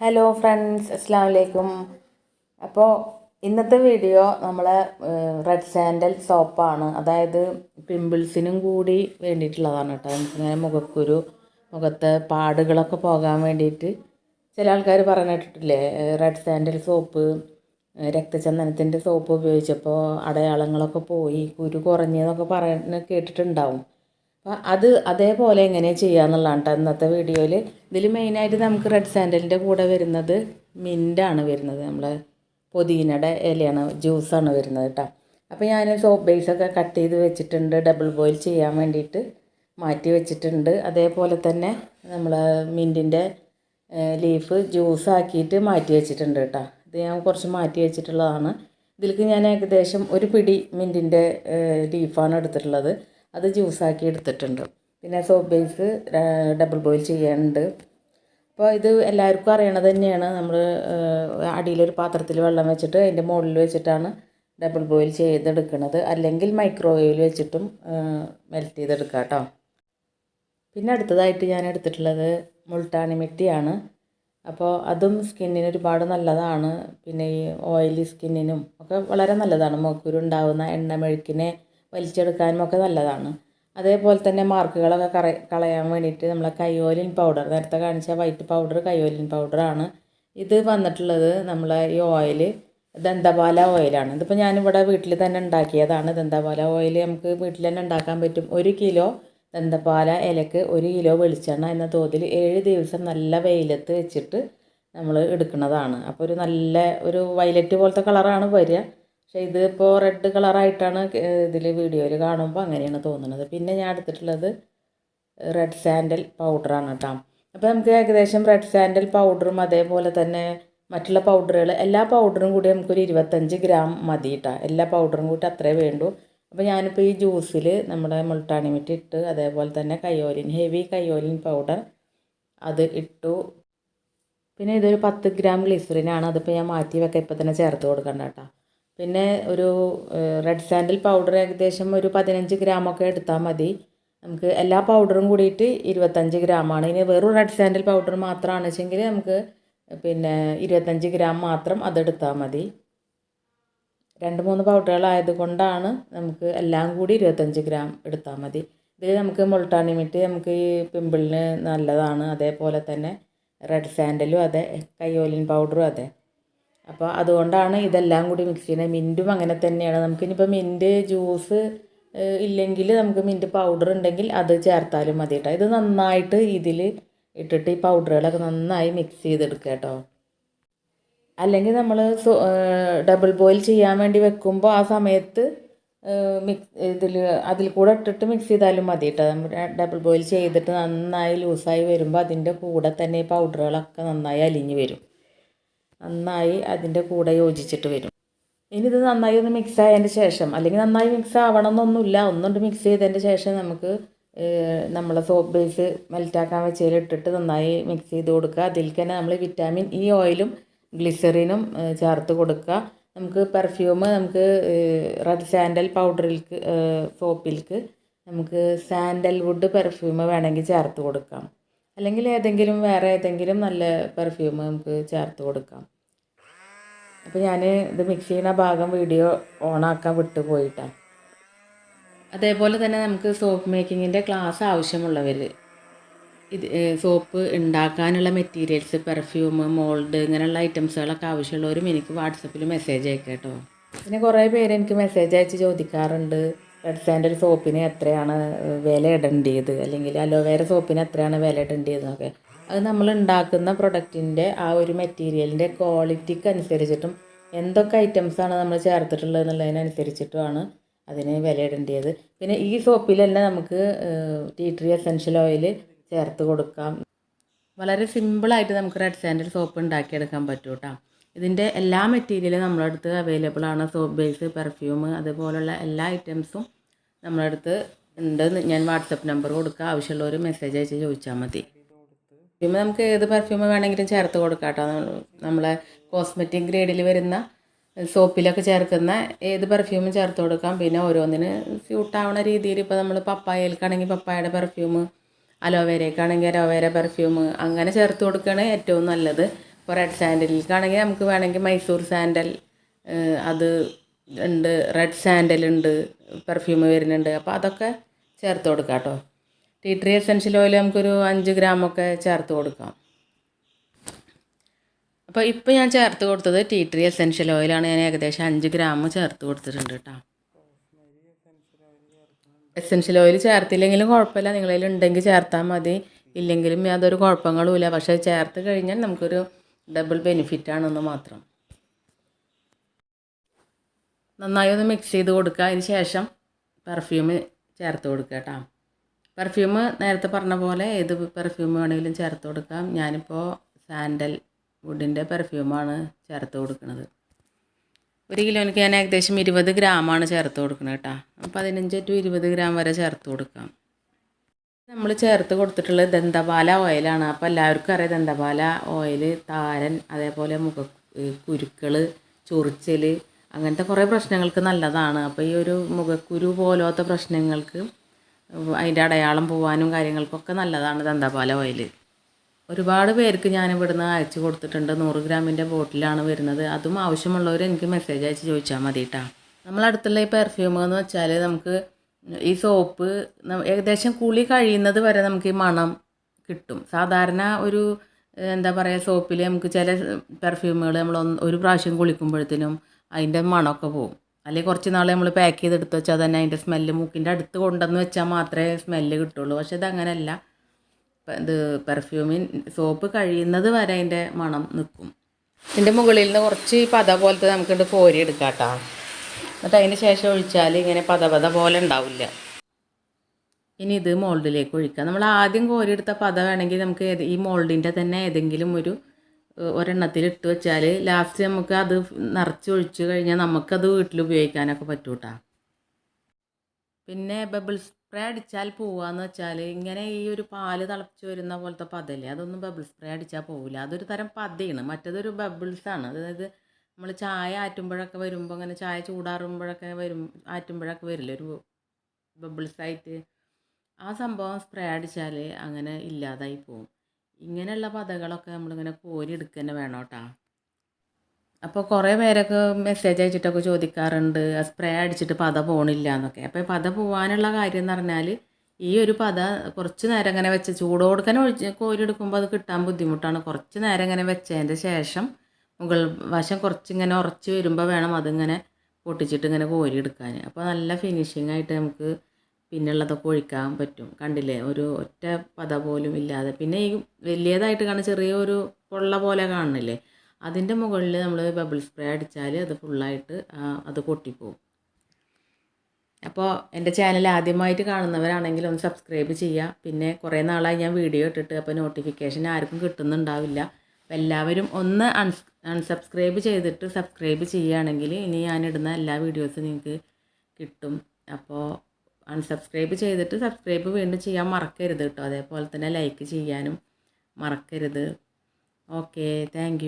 Hello friends അസ്സാം വലൈക്കും അപ്പോൾ ഇന്നത്തെ വീഡിയോ നമ്മളെ റെഡ് സാൻഡൽ സോപ്പാണ് അതായത് പിമ്പിൾസിനും കൂടി വേണ്ടിയിട്ടുള്ളതാണ് കേട്ടോ. നമുക്കിങ്ങനെ മുഖക്കുരു മുഖത്തെ പാടുകളൊക്കെ പോകാൻ വേണ്ടിയിട്ട് ചില ആൾക്കാർ പറഞ്ഞിട്ടില്ലേ റെഡ് സാൻഡൽ സോപ്പ് രക്തചന്ദനത്തിന്റെ സോപ്പ് ഉപയോഗിച്ചപ്പോൾ അടയാളങ്ങളൊക്കെ പോയി കുരു കുറഞ്ഞെന്നൊക്കെ പറഞ്ഞ് കേട്ടിട്ടുണ്ടാവും. അപ്പം അത് അതേപോലെ എങ്ങനെ ചെയ്യാന്നുള്ളതാണ് കേട്ടോ ഇന്നത്തെ വീഡിയോയിൽ ഇതിൽ മെയിനായിട്ട് നമുക്ക് റെഡ് സാൻഡലിന്റെ കൂടെ വരുന്നത് മിന്റാണ് വരുന്നത്. നമ്മൾ പുതിനയുടെ ഇലയാണ് ജ്യൂസാണ് വരുന്നത് കേട്ടോ അപ്പോൾ ഞാൻ സോപ്പ് ബേസൊക്കെ കട്ട് ചെയ്ത് വെച്ചിട്ടുണ്ട്. ഡബിൾ ബോയിൽ ചെയ്യാൻ വേണ്ടിയിട്ട് മാറ്റി വെച്ചിട്ടുണ്ട്. അതേപോലെ തന്നെ നമ്മൾ മിന്റിന്റെ ലീഫ് ജ്യൂസ് ആക്കിയിട്ട് മാറ്റി വെച്ചിട്ടുണ്ട് കേട്ടോ ഇത് ഞാൻ കുറച്ച് മാറ്റി വെച്ചിട്ടുള്ളതാണ്. ഇതിലേക്ക് ഞാൻ ഏകദേശം ഒരു പിടി മിന്റിന്റെ ലീഫാണ് എടുത്തിട്ടുള്ളത്. അത് ജ്യൂസാക്കി എടുത്തിട്ടുണ്ട്. പിന്നെ സോപ്പ് ബേസ് ഡബിൾ ബോയിൽ ചെയ്യാനുണ്ട്. അപ്പോൾ ഇത് എല്ലാവർക്കും അറിയണത് തന്നെയാണ്. നമ്മൾ അടിയിലൊരു പാത്രത്തിൽ വെള്ളം വെച്ചിട്ട് അതിന്റെ മുകളിൽ വെച്ചിട്ടാണ് ഡബിൾ ബോയിൽ ചെയ്തെടുക്കുന്നത് അല്ലെങ്കിൽ മൈക്രോവേവിൽ വെച്ചിട്ടും മെൽറ്റ് ചെയ്തെടുക്കാം കേട്ടോ. പിന്നെ അടുത്തതായിട്ട് ഞാൻ എടുത്തിട്ടുള്ളത് മുൾട്ടാണി മിട്ടിയാണ്. അപ്പോൾ അതും സ്കിന്നിന് ഒരുപാട് നല്ലതാണ്. പിന്നെ ഈ ഓയിലി സ്കിന്നിനും ഒക്കെ വളരെ നല്ലതാണ്. എണ്ണ എണ്ണമെഴുക്കിനെ വലിച്ചെടുക്കാനും ഒക്കെ നല്ലതാണ്. അതേപോലെ തന്നെ മാർക്കുകളൊക്കെ കറ കളയാൻ വേണ്ടിയിട്ട് നമ്മളെ കയ്യോലിൻ പൗഡർ നേരത്തെ കാണിച്ച വൈറ്റ് പൗഡർ കയ്യോലിൻ പൗഡറാണ് ഇത് വന്നിട്ടുള്ളത് നമ്മളെ ഈ ഓയിൽ ദന്തപാല ഓയിലാണ് ഇതിപ്പോൾ ഞാനിവിടെ വീട്ടിൽ തന്നെ ഉണ്ടാക്കിയതാണ് ദന്തപാല ഓയിൽ നമുക്ക് വീട്ടിൽ തന്നെ ഉണ്ടാക്കാൻ പറ്റും. ഒരു കിലോ ദന്തപാല ഇലക്ക് ഒരു കിലോ വെളിച്ചെണ്ണ എന്ന തോതിൽ ഏഴ് ദിവസം നല്ല വെയിലത്ത് വെച്ചിട്ട് നമ്മൾ എടുക്കുന്നതാണ്. അപ്പോൾ ഒരു നല്ല ഒരു വയലറ്റ് പോലത്തെ കളറാണ് വരിക. പക്ഷേ ഇത് റെഡ് കളറായിട്ടാണ് ഇതിൽ വീഡിയോയിൽ കാണുമ്പോൾ അങ്ങനെയാണ് തോന്നുന്നത്. പിന്നെ ഞാൻ എടുത്തിട്ടുള്ളത് റെഡ് സാൻഡൽ പൗഡറാണ് കേട്ടോ അപ്പോൾ നമുക്ക് ഏകദേശം റെഡ് സാൻഡൽ പൗഡറും അതേപോലെ തന്നെ മറ്റുള്ള പൗഡറുകൾ എല്ലാ പൗഡറും കൂടി നമുക്കൊരു ഇരുപത്തഞ്ച് ഗ്രാം മതി കേട്ടോ എല്ലാ പൗഡറും കൂടി അത്രേ വേണ്ടു. അപ്പോൾ ഞാനിപ്പോൾ ഈ ജ്യൂസിൽ നമ്മുടെ മുൾട്ടാണി മിട്ടി ഇട്ട് അതേപോലെ തന്നെ കയ്യോലിൻ ഹെവി കയ്യോലിൻ പൗഡർ അത് ഇട്ടു. പിന്നെ ഇതൊരു പത്ത് ഗ്രാം ഗ്ലിസറിനാണ് അതിപ്പോൾ ഞാൻ മാറ്റി വെക്കാം. ഇപ്പോൾ തന്നെ ചേർത്ത് കൊടുക്കണ്ട കേട്ടോ പിന്നെ ഒരു റെഡ് സാൻഡിൽ പൗഡർ ഏകദേശം ഒരു പതിനഞ്ച് ഗ്രാമൊക്കെ എടുത്താൽ മതി. നമുക്ക് എല്ലാ പൗഡറും കൂടിയിട്ട് ഇരുപത്തഞ്ച് ഗ്രാമാണ് ഇനി വെറും റെഡ് സാൻഡിൽ പൗഡർ മാത്രമാണ് വെച്ചെങ്കിൽ നമുക്ക് പിന്നെ ഇരുപത്തഞ്ച് ഗ്രാം മാത്രം അതെടുത്താൽ മതി. രണ്ട് മൂന്ന് പൗഡറുകളായത് കൊണ്ടാണ് നമുക്ക് എല്ലാം കൂടി ഇരുപത്തഞ്ച് ഗ്രാം എടുത്താൽ മതി. ഇത് നമുക്ക് മുൾട്ടാണിമിട്ട് നമുക്ക് ഈ പിമ്പിളിന് നല്ലതാണ്. അതേപോലെ തന്നെ റെഡ് സാൻഡലും അതെ കയ്യോലിൻ പൗഡറും അതെ. അപ്പോൾ അതുകൊണ്ടാണ് ഇതെല്ലാം കൂടി മിക്സ് ചെയ്യുന്നത്. മിന്റും അങ്ങനെ തന്നെയാണ്. നമുക്കിനിപ്പോൾ മിന്റ് ജ്യൂസ് ഇല്ലെങ്കിൽ നമുക്ക് മിന്റ് പൗഡർ ഉണ്ടെങ്കിൽ അത് ചേർത്താലും മതി കേട്ടോ ഇത് നന്നായിട്ട് ഇതിൽ ഇട്ടിട്ട് ഈ പൗഡറുകളൊക്കെ നന്നായി മിക്സ് ചെയ്തെടുക്കുക കേട്ടോ അല്ലെങ്കിൽ നമ്മൾ ഡബിൾ ബോയിൽ ചെയ്യാൻ വേണ്ടി വെക്കുമ്പോൾ ആ സമയത്ത് മിക്സ് ഇതിൽ അതിൽ കൂടെ ഇട്ടിട്ട് മിക്സ് ചെയ്താലും മതി കേട്ടോ നമ്മൾ ഡബിൾ ബോയിൽ ചെയ്തിട്ട് നന്നായി ലൂസായി വരുമ്പോൾ അതിന്റെ കൂടെ തന്നെ ഈ പൗഡറുകളൊക്കെ നന്നായി അലിഞ്ഞ് വരും. നന്നായി അതിന്റെ കൂടെ യോജിച്ചിട്ട് വരും. ഇനി ഇത് നന്നായി ഒന്ന് മിക്സ് ആയതിന്റെ ശേഷം അല്ലെങ്കിൽ നന്നായി മിക്സ് ആവണം എന്നൊന്നുമില്ല ഒന്നുകൊണ്ട് മിക്സ് ചെയ്തതിന്റെ ശേഷം നമുക്ക് നമ്മളെ സോപ്പ് ബേസ് മെൽറ്റാക്കാൻ വെച്ചതിൽ ഇട്ടിട്ട് നന്നായി മിക്സ് ചെയ്ത് കൊടുക്കുക. അതിൽ തന്നെ നമ്മൾ വിറ്റാമിൻ ഇ ഓയിലും ഗ്ലിസറിനും ചേർത്ത് കൊടുക്കുക. നമുക്ക് പെർഫ്യൂം നമുക്ക് റെഡ് സാൻഡൽ പൗഡറിൽക്ക് സോപ്പിൽക്ക് നമുക്ക് സാൻഡൽവുഡ് പെർഫ്യൂം വേണമെങ്കിൽ ചേർത്ത് കൊടുക്കാം. അല്ലെങ്കിൽ ഏതെങ്കിലും വേറെ ഏതെങ്കിലും നല്ല പെർഫ്യൂം നമുക്ക് ചേർത്ത് കൊടുക്കാം. അപ്പോൾ ഞാൻ ഇത് മിക്സ് ചെയ്യുന്ന ഭാഗം വീഡിയോ ഓണാക്കാൻ വിട്ടു പോയിട്ടാണ് അതേപോലെ തന്നെ നമുക്ക് സോപ്പ് മേക്കിങ്ങിന്റെ ക്ലാസ് ആവശ്യമുള്ളവർ ഇത് സോപ്പ് ഉണ്ടാക്കാനുള്ള മെറ്റീരിയൽസ് പെർഫ്യൂം മോൾഡ് ഇങ്ങനെയുള്ള ഐറ്റംസുകളൊക്കെ ആവശ്യമുള്ളവരും എനിക്ക് വാട്സപ്പിൽ മെസ്സേജ് അയക്കാം കേട്ടോ പിന്നെ കുറേ പേര് എനിക്ക് മെസ്സേജ് അയച്ച് ചോദിക്കാറുണ്ട്. റെഡ് സാൻഡൽ സോപ്പിന് എത്രയാണ് വില ഇടേണ്ടത് അല്ലെങ്കിൽ അലോവേര സോപ്പിന് എത്രയാണ് വില ഇടേണ്ടതെന്നൊക്കെ അത് നമ്മൾ ഉണ്ടാക്കുന്ന പ്രൊഡക്റ്റിന്റെ ആ ഒരു മെറ്റീരിയലിന്റെ ക്വാളിറ്റിക്ക് അനുസരിച്ചിട്ടും എന്തൊക്കെ ഐറ്റംസാണ് നമ്മൾ ചേർത്തിട്ടുള്ളത് എന്നുള്ളതിനനുസരിച്ചിട്ടുമാണ് അതിന് വില ഇടേണ്ടത് പിന്നെ ഈ സോപ്പിൽ തന്നെ നമുക്ക് ടീ ട്രീ എസെൻഷ്യൽ ഓയിൽ ചേർത്ത് കൊടുക്കാം. വളരെ സിമ്പിളായിട്ട് നമുക്ക് റെഡ് സാൻഡൽ സോപ്പ് ഉണ്ടാക്കിയെടുക്കാൻ പറ്റും കേട്ടോ ഇതിന്റെ എല്ലാ മെറ്റീരിയലും നമ്മളടുത്ത് അവൈലബിൾ ആണ്. സോപ്പ് ബേസ് പെർഫ്യൂം അതുപോലുള്ള എല്ലാ ഐറ്റംസും നമ്മളെ അടുത്ത് ഉണ്ട്. ഞാൻ വാട്സപ്പ് നമ്പർ കൊടുക്കുക ആവശ്യമുള്ളവർ മെസ്സേജ് അയച്ച് ചോദിച്ചാൽ മതി. പെർഫ്യൂം നമുക്ക് ഏത് പെർഫ്യൂം വേണമെങ്കിലും ചേർത്ത് കൊടുക്കാം കേട്ടോ. നമ്മളെ കോസ്മെറ്റിക് ഗ്രേഡിൽ വരുന്ന സോപ്പിലൊക്കെ ചേർക്കുന്ന ഏത് പെർഫ്യൂമും ചേർത്ത് കൊടുക്കാം. പിന്നെ ഓരോന്നിന് സ്യൂട്ടാവണ രീതിയിൽ ഇപ്പോൾ നമ്മൾ പപ്പായയിലേക്കാണെങ്കിൽ പപ്പായയുടെ പെർഫ്യൂം അലോവേരയ്ക്കാണെങ്കിൽ അലോവേര പെർഫ്യൂം അങ്ങനെ ചേർത്ത് കൊടുക്കുകയാണ് ഏറ്റവും നല്ലത്. ഇപ്പോൾ റെഡ് സാൻഡലിലേക്കാണെങ്കിൽ നമുക്ക് വേണമെങ്കിൽ മൈസൂർ സാൻഡൽ അത് ഉണ്ട്. റെഡ് സാൻഡലുണ്ട് പെർഫ്യൂം വരുന്നുണ്ട്. അപ്പോൾ അതൊക്കെ ചേർത്ത് കൊടുക്കാം കേട്ടോ. ടീ ട്രീ എസെൻഷ്യൽ ഓയിൽ നമുക്കൊരു അഞ്ച് ഗ്രാമൊക്കെ ചേർത്ത് കൊടുക്കാം. അപ്പോൾ ഇപ്പോൾ ഞാൻ ചേർത്ത് കൊടുത്തത് ടീ ട്രീ എസെൻഷ്യൽ ഓയിലാണ് ഞാൻ ഏകദേശം അഞ്ച് ഗ്രാം ചേർത്ത് കൊടുത്തിട്ടുണ്ട് കേട്ടോ. എസെൻഷ്യൽ ഓയിൽ ചേർത്തില്ലെങ്കിലും കുഴപ്പമില്ല. നിങ്ങളതിൽ ഉണ്ടെങ്കിൽ ചേർത്താൽ മതി. ഇല്ലെങ്കിലും യാതൊരു കുഴപ്പങ്ങളുമില്ല പക്ഷേ ചേർത്ത് കഴിഞ്ഞാൽ നമുക്കൊരു ഡബിൾ ബെനിഫിറ്റ് ആണെന്ന് മാത്രം. നന്നായി ഒന്ന് മിക്സ് ചെയ്ത് കൊടുക്കുക അതിന് ശേഷം പെർഫ്യൂം ചേർത്ത് കൊടുക്കുക കേട്ടോ പെർഫ്യൂം നേരത്തെ പറഞ്ഞ പോലെ ഏത് പെർഫ്യൂം വേണമെങ്കിലും ചേർത്ത് കൊടുക്കാം. ഞാനിപ്പോൾ സാൻഡൽ വുഡിന്റെ പെർഫ്യൂമാണ് ചേർത്ത് കൊടുക്കുന്നത് ഒരു കിലോയ്ക്ക് ഞാൻ ഏകദേശം ഇരുപത് ഗ്രാമാണ് ചേർത്ത് കൊടുക്കുന്നത് കേട്ടോ പതിനഞ്ച് ടു ഇരുപത് ഗ്രാം വരെ ചേർത്ത് കൊടുക്കാം. നമ്മൾ ചേർത്ത് കൊടുത്തിട്ടുള്ളത് ദന്തപാല ഓയിലാണ് അപ്പോൾ എല്ലാവർക്കും അറിയാം ദന്തപാല ഓയിൽ താരൻ അതേപോലെ മുഖ കുരുക്കൾ ചൊറിച്ചൽ അങ്ങനത്തെ കുറേ പ്രശ്നങ്ങൾക്ക് നല്ലതാണ്. അപ്പോൾ ഈ ഒരു മുഖക്കുരു പോലത്തെ പ്രശ്നങ്ങൾക്ക് അതിന്റെ അടയാളം പോവാനും കാര്യങ്ങൾക്കൊക്കെ നല്ലതാണ് ദന്തപാല ഓയിൽ ഒരുപാട് പേർക്ക് ഞാൻ ഇവിടുന്ന് അയച്ചു കൊടുത്തിട്ടുണ്ട്. നൂറ് ഗ്രാമിന്റെ ബോട്ടിലാണ് വരുന്നത്. അതും ആവശ്യമുള്ളവർ എനിക്ക് മെസ്സേജ് അയച്ച് ചോദിച്ചാൽ മതി കേട്ടോ നമ്മളടുത്തുള്ള ഈ പെർഫ്യൂം എന്ന് വെച്ചാൽ നമുക്ക് ഈ സോപ്പ് ഏകദേശം കുളി കഴിയുന്നത് വരെ നമുക്ക് ഈ മണം കിട്ടും. സാധാരണ ഒരു എന്താ പറയുക സോപ്പിൽ നമുക്ക് ചില പെർഫ്യൂമുകൾ നമ്മൾ ഒരു പ്രാവശ്യം കുളിക്കുമ്പോഴത്തേനും അതിന്റെ മണമൊക്കെ പോവും. അല്ലെങ്കിൽ കുറച്ച് നാൾ നമ്മൾ പാക്ക് ചെയ്തെടുത്ത് വെച്ചാൽ തന്നെ അതിന്റെ സ്മെല്ല് മൂക്കിന്റെ അടുത്ത് കൊണ്ടുവന്ന് വെച്ചാൽ മാത്രമേ സ്മെല്ല് കിട്ടുള്ളൂ. പക്ഷെ ഇത് അങ്ങനെയല്ല. പ- ഇത് പെർഫ്യൂമിൻ സോപ്പ് കഴിയുന്നത് വരെ അതിന്റെ മണം നിൽക്കും ഇതിന്റെ മുകളിൽ നിന്ന് കുറച്ച് പത പോലത്തെ നമുക്കിത് കോരി എടുക്കാം കേട്ടോ എന്നിട്ട് അതിന് ശേഷം ഒഴിച്ചാൽ ഇങ്ങനെ പത പത പോലെ ഉണ്ടാവില്ല. ഇനി ഇത് മോൾഡിലേക്ക് ഒഴിക്കാം. നമ്മൾ ആദ്യം കോരിയെടുത്ത പത വേണമെങ്കിൽ നമുക്ക് ഈ മോൾഡിന്റെ തന്നെ ഏതെങ്കിലും ഒരു ഒരെണ്ണത്തിൽ ഇട്ട് വെച്ചാൽ ലാസ്റ്റ് നമുക്ക് അത് നിറച്ച് ഒഴിച്ച് കഴിഞ്ഞാൽ നമുക്കത് വീട്ടിൽ ഉപയോഗിക്കാനൊക്കെ പറ്റും കേട്ടോ പിന്നെ ബബിൾ സ്പ്രേ അടിച്ചാൽ പോവാന്ന് വെച്ചാൽ ഇങ്ങനെ ഈ ഒരു പാൽ തിളച്ച് വരുന്ന പോലത്തെ പതല്ലേ അതൊന്നും ബബിൾ സ്പ്രേ അടിച്ചാൽ പോവില്ല. അതൊരു തരം പതയാണ്. മറ്റേതൊരു ബബിൾസ് ആണ്. അതായത് നമ്മൾ ചായ ആറ്റുമ്പോഴൊക്കെ വരുമ്പോൾ അങ്ങനെ ചായ ചൂടാറുമ്പോഴൊക്കെ വരും ആറ്റുമ്പോഴൊക്കെ വരില്ല ഒരു ബബിൾസ് ആയിട്ട്. ആ സംഭവം സ്പ്രേ അടിച്ചാൽ അങ്ങനെ ഇല്ലാതായി പോകും ഇങ്ങനെയുള്ള പതകളൊക്കെ നമ്മളിങ്ങനെ കോരി എടുക്കുക തന്നെ വേണം കേട്ടോ അപ്പോൾ കുറേ പേരൊക്കെ മെസ്സേജ് അയച്ചിട്ടൊക്കെ ചോദിക്കാറുണ്ട്. സ്പ്രേ അടിച്ചിട്ട് പത പോണില്ല എന്നൊക്കെ അപ്പോൾ പത പോവാനുള്ള കാര്യം എന്ന് പറഞ്ഞാൽ ഈ ഒരു പത കുറച്ച് നേരം ഇങ്ങനെ വെച്ച് ചൂടോടുക്കനെ ഒഴിച്ച് കോരിയെടുക്കുമ്പോൾ അത് കിട്ടാൻ ബുദ്ധിമുട്ടാണ്. കുറച്ച് നേരം ഇങ്ങനെ വെച്ചതിന്റെ ശേഷം മുകൾ വശം കുറച്ചിങ്ങനെ ഉറച്ച് വരുമ്പോൾ വേണം അതിങ്ങനെ പൊട്ടിച്ചിട്ട് ഇങ്ങനെ കോരിയെടുക്കാൻ അപ്പോൾ നല്ല ഫിനിഷിംഗ് ആയിട്ട് നമുക്ക് പിന്നുള്ളതൊക്കെ ഒഴിക്കാൻ പറ്റും. കണ്ടില്ലേ? ഒരു ഒറ്റ പത പോലും ഇല്ലാതെ. പിന്നെ ഈ വലിയതായിട്ട് കാണുന്ന ചെറിയൊരു പൊള്ള പോലെ കാണുന്നില്ലേ അതിന്റെ മുകളിൽ നമ്മൾ ബബിൾ സ്പ്രേ അടിച്ചാൽ അത് ഫുള്ളായിട്ട് അത് പൊട്ടിപ്പോവും. അപ്പോൾ എന്റെ ചാനൽ ആദ്യമായിട്ട് കാണുന്നവരാണെങ്കിൽ ഒന്ന് സബ്സ്ക്രൈബ് ചെയ്യുക. പിന്നെ കുറേ നാളായി ഞാൻ വീഡിയോ ഇട്ടിട്ട് അപ്പോൾ നോട്ടിഫിക്കേഷൻ ആർക്കും കിട്ടുന്നുണ്ടാവില്ല. അപ്പോൾ എല്ലാവരും ഒന്ന് അൺസ് അൺസബ്സ്ക്രൈബ് ചെയ്തിട്ട് സബ്സ്ക്രൈബ് ചെയ്യുകയാണെങ്കിൽ ഇനി ഞാനിടുന്ന എല്ലാ വീഡിയോസും നിങ്ങൾക്ക് കിട്ടും. അപ്പോൾ അൺസബ്സ്ക്രൈബ് ചെയ്തിട്ട് സബ്സ്ക്രൈബ് വീണ്ടും ചെയ്യാൻ മറക്കരുത് കേട്ടോ. അതേപോലെ തന്നെ ലൈക്ക് ചെയ്യാനും മറക്കരുത്. Okay thank